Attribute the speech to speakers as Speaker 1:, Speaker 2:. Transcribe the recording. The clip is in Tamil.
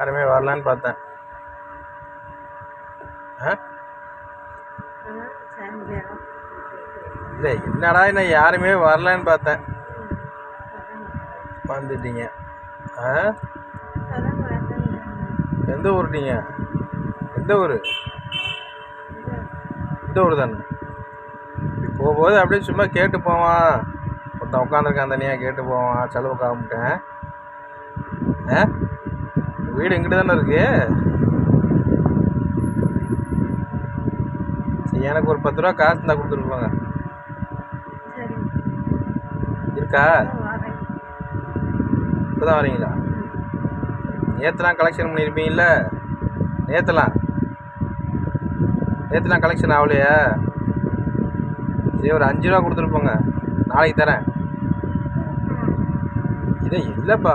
Speaker 1: யாருமே வரலான்னு பார்த்தேன். ஆ? இல்லை என்னடா என்ன யாருமே வரலான்னு பார்த்தேன். வந்துட்டீங்க. ஆ? எந்த ஊர் நீங்கள் எந்த ஊர்? இந்த ஊர் தானே? போகும்போது அப்படியே சும்மா கேட்டு போவான். ஒருத்தன் உட்காந்துருக்கான் தனியாக கேட்டு போவான். செலவு காமிட்டேன். ஆ? வீடு இங்கிட்டு தானே இருக்கு? எனக்கு ஒரு பத்து ரூபா காசு இருந்தால் கொடுத்துட்டு போங்க.
Speaker 2: சரி.
Speaker 1: இருக்கா? இப்போ தான் வரீங்களா? நேற்றுலாம் கலெக்ஷன் பண்ணியிருப்பீங்கள்ல நேற்றுலாம் நேற்றுலாம் கலெக்ஷன் ஆகலையா. சரி ஒரு அஞ்சு ரூபா கொடுத்துட்டு போங்க. நாளைக்கு தரேன். இதே இல்லைப்பா.